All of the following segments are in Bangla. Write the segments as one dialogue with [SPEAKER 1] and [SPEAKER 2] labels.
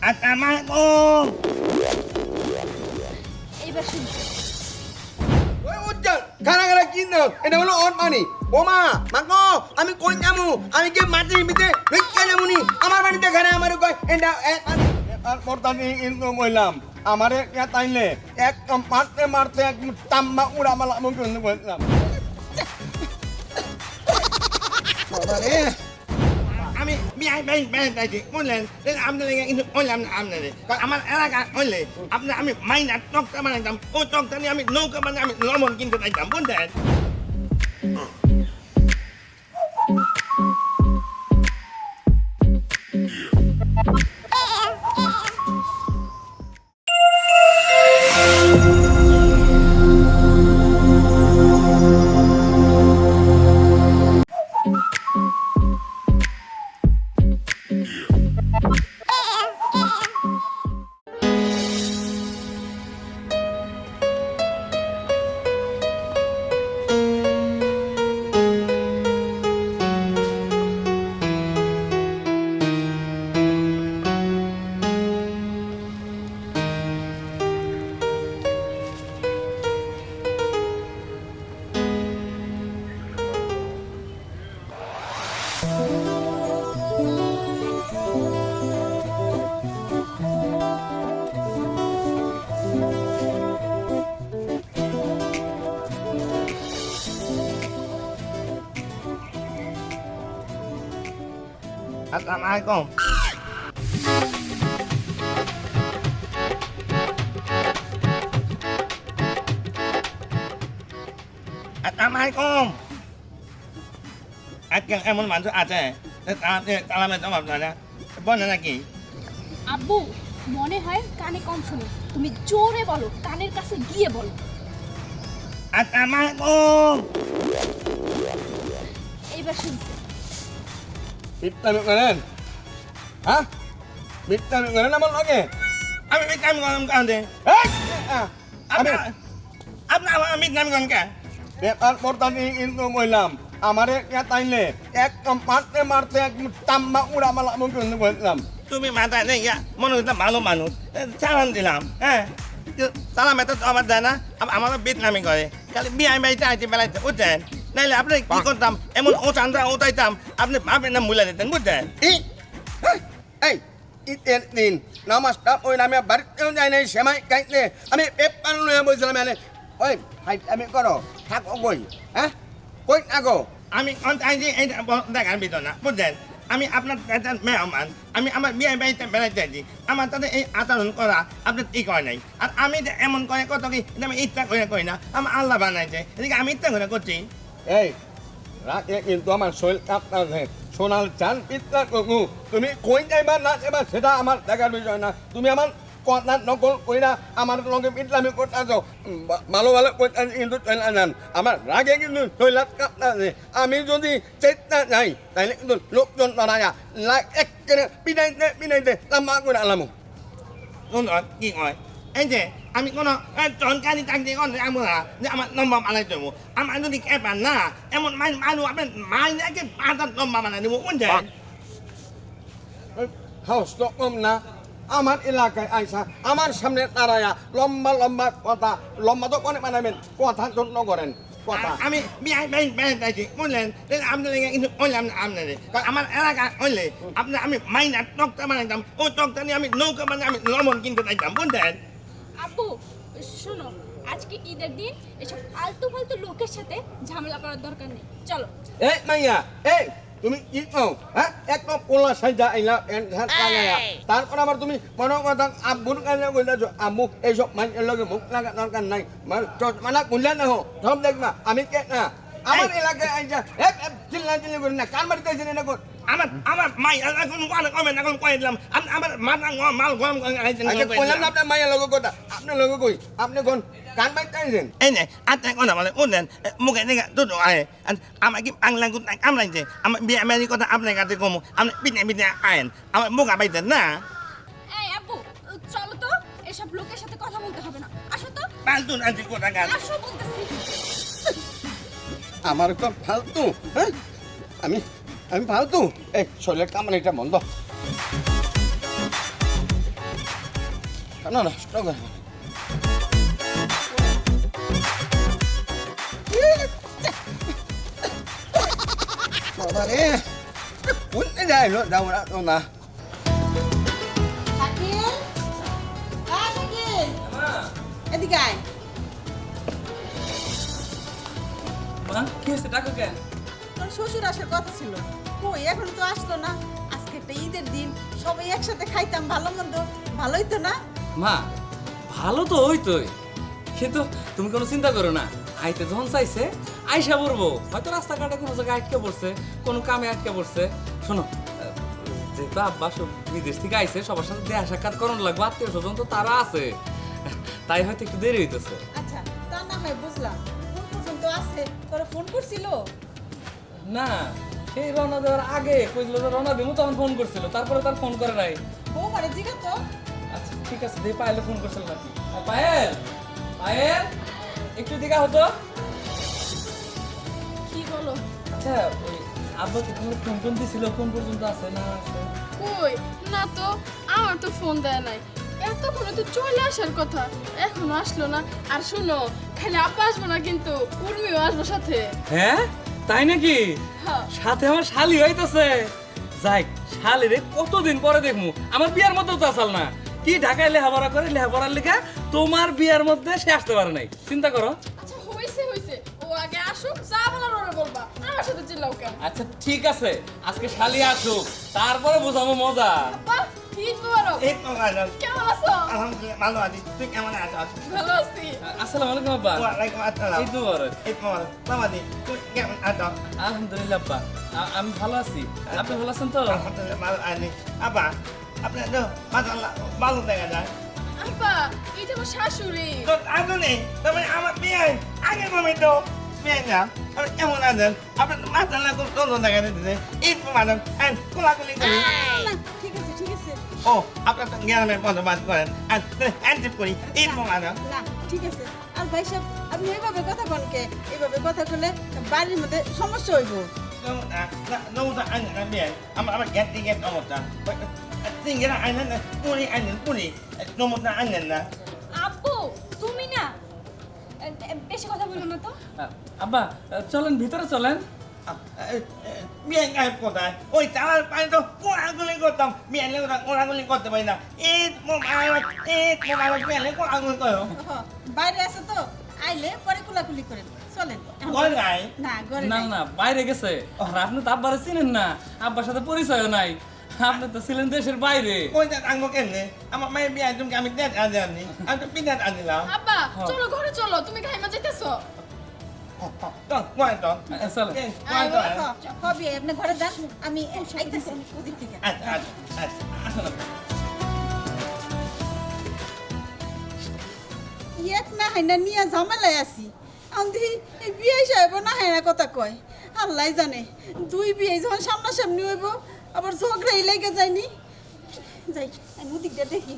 [SPEAKER 1] Assalamualaikum.
[SPEAKER 2] এইবার শুনছি
[SPEAKER 3] ওই উজ্জ্বল খানা খানা কি দাও এটা হলো অন মানি বোমা মাগো আমি কই যামু আমি কি মাটির ভিতরে ভিক্ষা যামুনি আমার বাড়িতে খানা আমার কই এটা আর পরতানি কিন্তু কইলাম আমারে কে তাইলে এক মারতে মারতে এক তাম্মা উড়া মালা আমি কিন্তু বললাম
[SPEAKER 1] আমি বিআই বাই বাই তাইছি বললেন আপনাদের বললাম না আপনাদের কারণ আমার এলাকা হইলে আপনার আমি মাইনা টকটা বানাইতাম ওই টকটা নিয়ে আমি নৌকা মানে আমি লবণ কিনতে চাইতাম বুঝলেন? Anh làm ai không? Anh làm ai không? আজকে এমন মানুষ আছে তালামের জবাব দেয় না। বলে নাকি?
[SPEAKER 2] আব্বু মনে হয় কানে কম শোনো। তুমি জোরে বলো কানের কাছে গিয়ে বলো।
[SPEAKER 1] Assalamualaikum.
[SPEAKER 2] এইবার শুনছি
[SPEAKER 3] বিত্তামি করেন? হ্যাঁ? বিত্তামি করেন আমার লগে?
[SPEAKER 1] আমি মিথ্যাম গরম কাঁদে আপনার আমার মিথ্যাম গরম কে?
[SPEAKER 3] ব্যাপার পরতানি কিন্তু কইলাম আমারে কে তাইলে? এক মারতে মারতে এক তাম্মা উড়া মালা কিন্তু বললাম।
[SPEAKER 1] তুমি মাথায় নেই মনে হচ্ছে ভালো মানুষ। চালান দিলাম হ্যাঁ? সালাম এত আমার দেয় না আম- আমার বিটনামি করে। খালি বিয়ে বাড়িতে আইতে বেলাইতে বুঝছেন নাইলে আপনি কি করতাম? এমন ও চান্দা ওটাইতাম আপনি ভাবেন না মুলা দিতেন বুঝছেন
[SPEAKER 3] এই ঈদের দিন নামাজটা ওই নামে বাড়িতেও যাই নাই সেমাই গাইতে আমি পেপার লয়ে বলছিলাম এনে ওই হাই আমি করো থাকো কই হ্যাঁ? কই
[SPEAKER 1] আমি চাইছি এইটা ব- দেখার ভিতর না বুঝছেন আমি আপনার মেহমান আমি আমার বিয়ে বাড়িতে বেড়াইতে আছি আমার তাতে এই আচরণ করা আপনার ঠিক হয় নাই আর আমি এমন করে কত কি আমি ইচ্ছা করে করি না আমার আল্লাহ বানাইছে এদিকে আমি ইচ্ছা করে করছি
[SPEAKER 3] এই রাতে কিন্তু আমার শরীর কাঁপতাছে সোনাল চান পিত্তা তুমি কই যাইবা না যাইবা সেটা আমার দেখার বিষয় না তুমি আমার কথা নকল কইরা আমার লগে পিতলামি করতেছ ভালো ভালো করতেছি কিন্তু চলে যান আমার রাগে কিন্তু শরীর কাঁপতাছে আমি যদি চেষ্টা যাই তাহলে কিন্তু লোকজন দাঁড়ায়া লাগ একেবারে পিনাইতে পিনাইতে লাম্বা করে আলামু
[SPEAKER 1] সুন্দর কি হয় এই যে আমি কোনো চনকারি চাকরি করতে যাব না যে আমার নম্বর বানাই দেবো আমার যদি কে পান না এমন মাই মানুষ আপনার মাই নাকি পাঁচার নম্বর বানাই দেবো বুঝছেন
[SPEAKER 3] হাউস তো কম না আমার এলাকায় আইসা আমার সামনে দাঁড়ায়া লম্বা লম্বা কথা লম্বা তো অনেক বানাবেন কথা যত্ন করেন কথা।
[SPEAKER 1] আমি বিয়ে বাড়ি বেড়াইছি বুঝলেন? আপনাদের কিন্তু বললাম না আপনাদের। কারণ আমার এলাকা হইলে আপনার আমি মাইনা টকটা বানাইতাম ওই টকটা নিয়ে আমি নৌকা মানে আমি লবণ কিনতে চাইতাম বুঝলেন?
[SPEAKER 2] আব্বু শোনো আজকে ঈদের দিন এসব ফালতু ফালতু লোকের সাথে ঝামেলা করার দরকার নেই। চলো।
[SPEAKER 3] এই মাইয়া এই তুমি কি কও হ্যাঁ? একদম পোলা সাইজা আইলা হাত লাগায়া তারপর আবার তুমি মনে কথা আব্বুর কাছে কইতাছো আম্মু এইসব মানুষের লগে মুখ লাগা দরকার নাই। মানে চশমানা কুলে না হো সব দেখবা আমি কে না আমার এলাকায় আইজা চিল্লা চিল্লি করি না কান মারিতে আইসি না কর
[SPEAKER 1] আমার আমার মাই এখন কথা কমেন এখন কয়ে দিলাম। আপনি আমার মাথা গ- মাল গরম করে আইছেন
[SPEAKER 3] আচ্ছা কইলাম না আপনার মাইয়া লগে কথা। আপনার লগে কই? আপনি কোন কান মারিতে আইছেন
[SPEAKER 1] এই যে আত্মায় কথা বলে বুঝলেন মুখে দেখে দুটো আয় আর আমার কি বাংলা গুতা কামড়াইছে। আমার বিয়ে আমি কথা আপনার কাছে কমু। আপনি পিঠে পিঠে আয়েন আমার মুখ আপাইতেন না?
[SPEAKER 2] এই আব্বু চলো তো এসব লোকের সাথে কথা বলতে হবে না। আসো তো।
[SPEAKER 1] পাল্টু নাচি কোথা গান
[SPEAKER 2] আসো বলতেছি।
[SPEAKER 3] আমার তো ফালতু হ্যাঁ? আমি আমি ফালতু এই শরীরের কামানিটা বন্ধ না না স্টক বাবা রে কোনটা যায় লো যাও না তো না
[SPEAKER 4] শাকিল হ্যাঁ শাকিল এদিকে আয়
[SPEAKER 5] মা কি হয়েছে ডাকো কেন
[SPEAKER 4] তোর শ্বশুর আসার কথা ছিল। কই এখন তো আসলো না। আজকে একটা ঈদের দিন সবাই একসাথে খাইতাম ভালো মন্দ। ভালোই তো না?
[SPEAKER 5] মা ভালো তো হইতোই। কিন্তু তুমি কোনো চিন্তা করো না। আইতে যখন চাইছে আইসা পড়ব। হয়তো রাস্তাঘাটে কোনো জায়গায় আটকে পড়ছে কোনো কামে আটকে পড়ছে। শোনো যেহেতু আব্বা সব বিদেশ থেকে আইছে সবার সাথে দেয়া সাক্ষাৎ করণ লাগবে আত্মীয় স্বজন তো তারা আছে। তাই হয়তো একটু দেরি হইতেছে।
[SPEAKER 4] আচ্ছা তা না হয় বুঝলাম। কোন পর্যন্ত আছে? তোরা ফোন করছিল?
[SPEAKER 5] না সেই রওনা দেওয়ার আগে কইছিল যে রওনা দেবো তখন ফোন করছিল। তারপরে তার ফোন করে নাই।
[SPEAKER 4] বউ মানে জিগা তো?
[SPEAKER 5] আচ্ছা ঠিক আছে দিয়ে পায়েলে ফোন করছিল নাকি? আর পায়েল পায়েল একটু দিঘা হতো
[SPEAKER 2] কি বলো?
[SPEAKER 5] আচ্ছা ওই আব্বা কি তুমি ফোন টোন দিছিল? কোন পর্যন্ত আছে না আছে?
[SPEAKER 2] কই? না তো আমার তো ফোন দেয় নাই। এতক্ষণে তো চলে আসার কথা। এখনও আসলো না। আর শুনো খালি আপা আসব না কিন্তু উর্মিও আসব সাথে।
[SPEAKER 5] হ্যাঁ? তাই নাকি?
[SPEAKER 2] হ্যাঁ।
[SPEAKER 5] সাথে আমার শালি হইতেছে। যাই শালি রে কতদিন পরে দেখমু? আমার বিয়ার মধ্যে তো আসাল না। কি ঢাকায় লেহাপড়া করে লেহাপড়ার লেখা তোমার বিয়ার মধ্যে সে আসতে পারে নাই। চিন্তা করো।
[SPEAKER 2] আচ্ছা
[SPEAKER 5] আচ্ছা ঠিক আছে। আজকে শালি আসুক তারপরে বোঝাবো মজা।
[SPEAKER 2] কেমন আছো?
[SPEAKER 1] আলহামদুলিল্লাহ ভালো আছি। তুই কেমন
[SPEAKER 2] ভালো আছি।
[SPEAKER 5] আসসালামু আলাইকুম আব্বা।
[SPEAKER 1] ওয়ালাইকুম আসসালাম।
[SPEAKER 5] ঈদ মুবারক।
[SPEAKER 1] এই তো বাবা দি তুই কেমন আছিস
[SPEAKER 5] আলহামদুলিল্লাহ আব্বা। আমি ভালো আছি। আপনি ভালো আছেন তো?
[SPEAKER 1] আলহামদুলিল্লাহ ভালো আছি। আব্বা আপনার তো মাশাআল্লাহ ভালো দেখা যায়।
[SPEAKER 2] আপা এটা আমার শাশুড়ি।
[SPEAKER 1] তো তবে আমার বিয়ে আগে কমে তো। বিয়ে না আপনি কেমন আছেন? আপনার মাশাআল্লাহ খুব সুন্দর দেখা যাচ্ছে। ঈদ মুবারক। আর কোলাকুলি করি।
[SPEAKER 4] ঠিক আছে।
[SPEAKER 1] ও আপনার গ্রামের মতো বাদ করেন। আর হ্যান্ডশিপ করি ঈদ মুবারক।
[SPEAKER 4] না ঠিক আছে। আর ভাই সাহেব আপনি এইভাবে কথা বলকে এইভাবে কথা বলে বাড়ির মধ্যে সমস্যা হইব।
[SPEAKER 1] নৌটা আনেন বিয়ে। আমার আমার গ্যাস গ্যাস অবস্থা সিঙ্গেরা আনেন পুরি আনেন পুরি নমতা আনেন না।
[SPEAKER 2] আব্বু তুমি না বেশি কথা বলব না তো।
[SPEAKER 5] আব্বা চলেন ভিতরে চলেন।
[SPEAKER 1] বিয়ে গায়ে কোথায় ওই চালার পানি তো কোড়াগুলি করতাম বিয়ে ওরা কোড়াগুলি করতে পারি না ঈদ মোবারক ঈদ মোবারক বিয়ে কোড়াগুলি করো
[SPEAKER 4] হ, বাইরে আছে তো আইলে পরে কুলাকুলি করেন চলেন এখন-
[SPEAKER 1] ঘরে নাই?
[SPEAKER 4] না
[SPEAKER 5] বাইরে গেছে আর আপনি তো আব্বারে চিনেন না আব্বার সাথে পরিচয় নাই আপনি তো ছিলেন দেশের বাইরে
[SPEAKER 1] ওই যে আঙ্গো কেমনে আমার মায়ের বিয়ে তুমি আমি দেখ আনি আমি তো পিঠাত আনিলাম
[SPEAKER 2] আব্বা চলো ঘরে চলো তুমি ঘাইমা যাইতেছো
[SPEAKER 4] আমি
[SPEAKER 1] আচ্ছা।
[SPEAKER 4] আছি এই না কথা কয় আল্লাহ জানে দুই বিয়ে যখন সামনাসামনি হইব আবার ঝগড়াই লেগে যায়নি যাই আমি ওদিকটা দেখি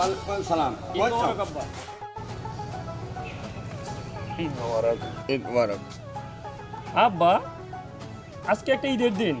[SPEAKER 3] ওয়ালাইকুম সালাম।
[SPEAKER 6] আব্বা। আজকে একটা ঈদের দিন।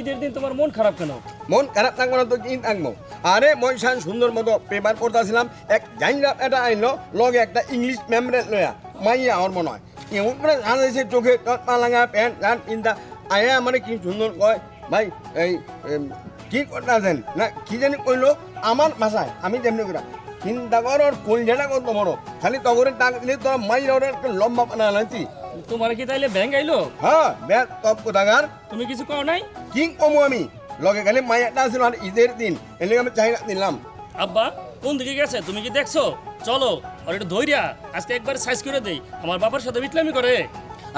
[SPEAKER 6] ঈদের দিন তোমার মন খারাপ কেন?
[SPEAKER 3] মন খারাপ থাকব না তো কি থাকব? আরে মই সান সুন্দর মতো পেপার পড়তেছিলাম। এক জাইনরা এটা আইলো লগে একটা ইংলিশ মেমরে লয়া। মাইয়া আমার মনে হয়। এমন করে আনাইছে চোখে টট পালাঙা প্যান্ট প্যান্ট পিন্তা আয়া মানে কি সুন্দর কয় ভাই এই কি করতে আছেন না কি জানি কইলো আমার ভাষায় আমি যেমনি করা। চিন্তা কর ওর কলজাটা কত বড় খালি তগরে টাক দিলে তোর মাইয়া ওর একটা লম্বা পানা আনছি
[SPEAKER 6] তোমার কি তাইলে ব্যাংক আইলো?
[SPEAKER 3] হ্যাঁ ব্যাগ তপ কোথাকার।
[SPEAKER 6] তুমি কিছু কও নাই?
[SPEAKER 3] কি কমু আমি? লগে খালি মাইয়াটা আছিল আর ঈদের দিন এলে আমি চাই দিলাম।
[SPEAKER 6] আব্বা কোন দিকে গেছে? তুমি কি দেখছ? চলো আর একটু ধৈর্যা আজকে একবার সাইজ করে দেই। আমার বাবার সাথে বিটলামি করে।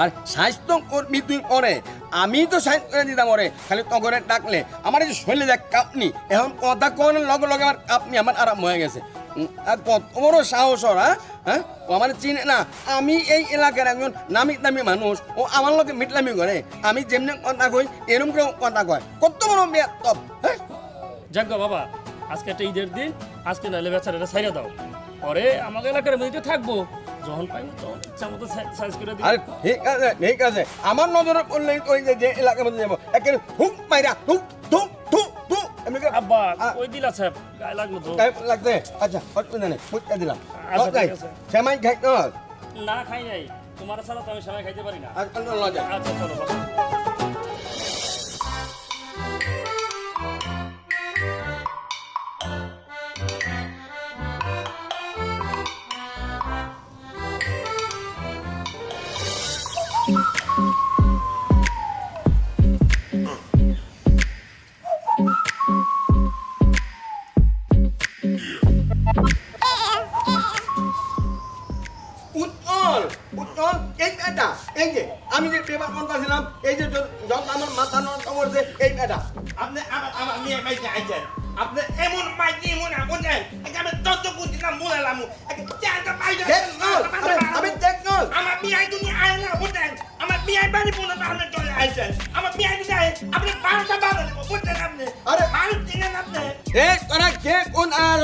[SPEAKER 3] আর স্বাস্থ্য তুই পরে। আমি তো সাইন করে দিতাম ওরে, খালি তগরে ডাকলে। আমার এই শরীরে দেখ কাঁপনি, এখন কথা কোন লগে লগে আমার কাঁপনি আমার আরাম হয়ে গেছে। আর কত বড় সাহস ওর হ্যাঁ? হ্যাঁ? ও আমার চিনে না। আমি এই এলাকার একজন নামি দামি মানুষ, ও আমার লোকে মিটলামি করে। আমি যেমনি কথা কই এরকম করে কথা কয়। কত বড় মেয়ে তপ হ্যাঁ?
[SPEAKER 6] যাক বাবা, আজকে একটা ঈদের দিন, আজকে নাহলে বেচারাটা ছাইড়ে দাও। পরে আমাকে এলাকার মধ্যে থাকব। যখন পাইবো তখন ইচ্ছা মতো সাইজ করে দিই।
[SPEAKER 3] আরে ঠিক আছে ঠিক আছে। আমার নজরে পড়লেই ওই যে যে এলাকার মধ্যে যাব। একেবারে হুক মাইরা হুক ঠুক এমনি করে
[SPEAKER 6] আব্বা ওই দিলা সাহেব? গায়ে লাগল তো।
[SPEAKER 3] গায়ে লাগছে। আচ্ছা অসুবিধা নেই দিলাম।
[SPEAKER 6] আচ্ছা, ঠিক আছে।
[SPEAKER 3] সেমাই খাই
[SPEAKER 6] না খাই নাই। তোমার ছাড়া তো আমি সময় খাইতে পারি না। আচ্ছা চলো।
[SPEAKER 1] মেয়ে বাড়িতে আইছেন আপনি এমন মাইকি এমন বুঝেন আমি তত বাইরে
[SPEAKER 3] দেখনল আরে আমি দেখনল
[SPEAKER 1] আমার বিয়ে তুমি আয় না বুঝেন আমার বিয়াই বাড়ি পুরো আপনি চলে আইছেন আমার বিয়াই যদি আয় আপনি বারোটা বারো দেবো বুঝছেন আপনি?
[SPEAKER 3] আরে-
[SPEAKER 1] বারো চিনেন আপনি।
[SPEAKER 3] এ তোরা কে কোন আর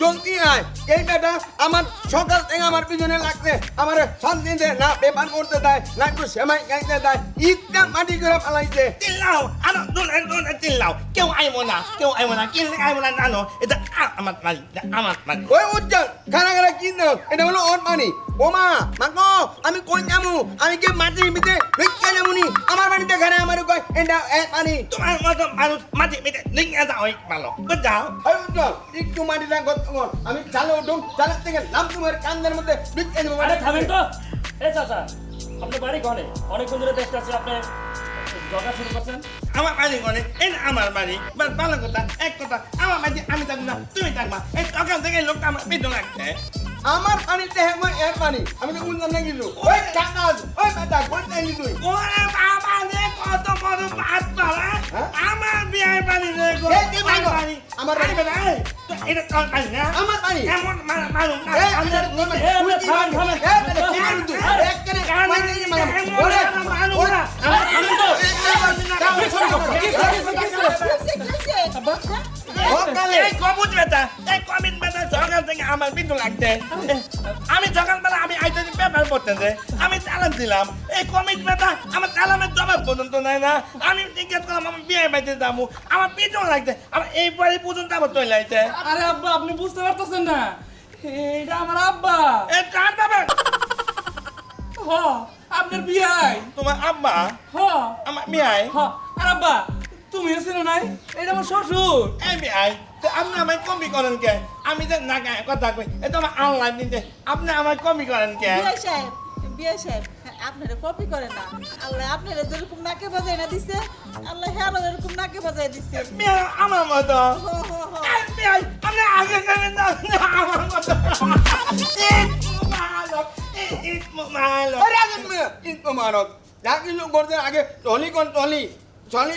[SPEAKER 3] জলদি আয়? এই বেটা আমার সকাল থেকে আমার পিছনে লাগছে। আমার শান্তি দে না পেপার করতে দেয় না একটু সেমাই খাইতে দেয়। ইটটা মাটি করে ফেলাইছে।
[SPEAKER 1] চিল্লাও আরও দোলে দোলে চিল্লাও। কেউ আইবো না কেউ আইবো না কেউ আইবো না জানো? এটা আ- আমার বাড়ি এটা আমার বাড়ি।
[SPEAKER 3] ওই উজ্জ্বল খানা খানা কিনে এটা হলো ওর পানি মাগো আমি কই যামু আমি কি মাটির ভিতরে ভিক্ষা যামুনি আমার বাড়িতে খানা আমার কই এটা এক পানি।
[SPEAKER 1] তোমার মতো মানুষ মাঝে মেটে লিঙ্গে যাও ভালো।
[SPEAKER 3] ওই উজ্জ্বল একটু মাটিটা আমি চালে উঠুম চালের থেকে নাম তোমার কান্দের মধ্যে দেবো
[SPEAKER 6] আরে থামেন তো। এই চাচা আপনার বাড়ি ঘনে অনেকক্ষণ ধরে দেখতে আছি আপনি জগা শুরু করছেন।
[SPEAKER 1] আমার বাড়ি করে এই আমার বাড়ি বাস ভালো কথা এক কথা আমার বাড়ি আমি থাকব না তুমি থাকবা। এই সকাল থেকে লোকটা আমার পেটে লাগছে
[SPEAKER 3] আমার পানিতে হ্যাঁ এর পানি আমি তো বুঝলাম না গিলু? ওই কাকাজ ওই বেটা কই যাইলি তুই
[SPEAKER 1] ওরে বাবা রে কত বড় ভাত পালা
[SPEAKER 3] হ্যাঁ?
[SPEAKER 1] আমার বিয়ে পানি রে গো?
[SPEAKER 3] বাড়ি। আমার
[SPEAKER 1] পানি তো এটা কল পানি না
[SPEAKER 3] আমার পানি
[SPEAKER 1] এমন মানুষ না।
[SPEAKER 3] আমি
[SPEAKER 1] লাগছে আমি সকালবেলা আমি আইতে পেপার পড়তেছে আমি চালান দিলাম। এই কমিট বেটা আমার চালানের জবাব পর্যন্ত নেয় না। আমি জিজ্ঞেস করলাম আমি বিয়ে বাড়িতে যাব? আমার পিছন লাগছে। আমার এই বাড়ি পর্যন্ত আমার চলে আইছে।
[SPEAKER 5] আরে আব্বা আপনি বুঝতে পারতেছেন না। এটা আমার আব্বা।
[SPEAKER 1] এই কার বাবা?
[SPEAKER 5] হ আপনার বিয়াই।
[SPEAKER 1] তোমার আব্বা?
[SPEAKER 5] হ।
[SPEAKER 1] আমার মিয়াই
[SPEAKER 5] হ। আর আব্বা তুমি এসেছ নাই? এটা আমার শ্বশুর।
[SPEAKER 1] এই মিয়াই তো আপনি আমায় কমি করেন কে? আমি যে না গায়ে কথা কই এ তো আমার আল্লাহ দিতে আপনি আমায় কমি করেন কে?
[SPEAKER 4] বিয়ে সাহেব বিয়ে সাহেব আপনারা কপি করে না। আল্লাহ আপনারা যেরকম নাকে বাজায় না দিছে আল্লাহ হ্যাঁ এরকম নাকে বাজায় দিছে।
[SPEAKER 1] মিয়া আমার মতো।
[SPEAKER 4] হো হো হো।
[SPEAKER 1] আপনি আগে করেন না আমার মতো। ঈদ মুবারক
[SPEAKER 3] যা কিছু করতে আগে টলি কন টলি চলি